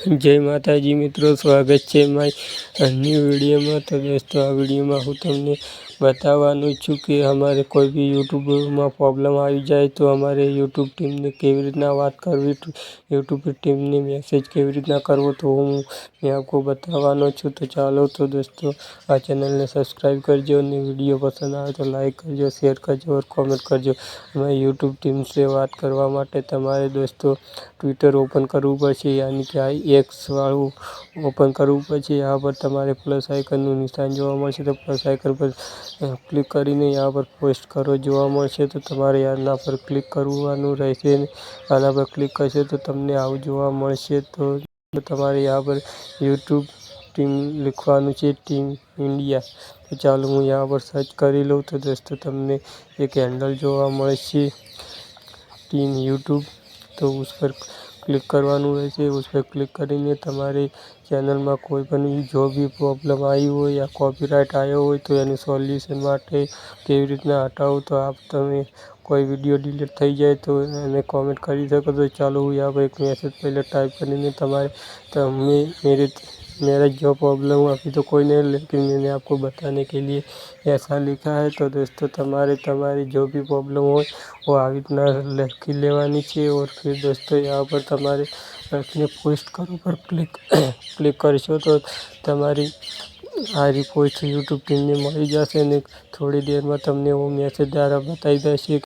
જય માતાજી મિત્રો સ્વાગત છે મારી આજની વિડીયોમાં તો દોસ્તો આ વિડીયોમાં હું તમને બતાવવાનું છું કે અમારે કોઈ બી યુટ્યુબમાં પ્રોબ્લેમ આવી જાય તો અમારે યુટ્યુબ ટીમને કેવી રીતના વાત કરવી, યુટ્યુબ ટીમને મેસેજ કેવી રીતના કરવો તો હું મેં આપકો બતાવવાનો છું. તો ચાલો તો દોસ્તો, આ ચેનલને સબસ્ક્રાઈબ કરજો અને વીડિયો પસંદ આવે તો લાઇક કરજો, શેર કરજો ઓર કોમેન્ટ કરજો. અમે યુટ્યુબ ટીમ સે વાત કરવા માટે તમારે દોસ્તો ટ્વિટર ઓપન કરવું પડશે, યાની કે આ એક્સવાળું ઓપન કરવું પડશે. આ પર તમારે પ્લસ આઇકનનું નિશાન જોવા મળશે તો પ્લસ આઇકન પર ક્લિક કરીને આ પર પોસ્ટ કરો જોવા મળશે તો તમારે આના પર ક્લિક કરવાનું રહેશે આના પર ક્લિક કરશે તો તમને આવું જોવા મળશે તો તમારે આ પર યુટ્યુબ ટીમ લખવાનું છે ટીમ ઇન્ડિયા તો ચાલો હું આ પર સર્ચ કરી લઉં તો દોસ્તો તમને એક હેન્ડલ જોવા મળશે. ટીમ યુટ્યુબ તો ઉપર ક્લિક કરવાનું રહેશે ઉસ પર ક્લિક કરીને તમારી ચેનલમાં કોઈ પણ જો બી પ્રોબ્લેમ આવી હોય યા કોપીરાઇટ આવ્યો હોય તો એનું સોલ્યુશન માટે કેવી રીતના હટાવવું તો આપ તમે કોઈ વીડિયો ડિલીટ થઈ જાય તો એને કોમેન્ટ કરી શકો તો ચાલો હું યા પર એક મેસેજ પહેલાં ટાઈપ કરીને તમારે તમે એ રીતે मेरा जो प्रॉब्लम अभी तो कोई नहीं लेकिन मैंने आपको बताने के लिए ऐसा लिखा है तो दोस्तों તમારે તમારી जो भी प्रॉब्लम હોય वो આવી રીતના લખી લેવાની છે और फिर दोस्तों यहाँ पर તમારે લખીને પોસ્ટ કરો પર ક્લિક ક્લિક કરશો તો તમારી આ રિપોર્ટ યુટ્યુબ ટીમને મળી જશે અને થોડી દેરમાં તમને वो મેસેજ દ્વારા બતાવી દેશે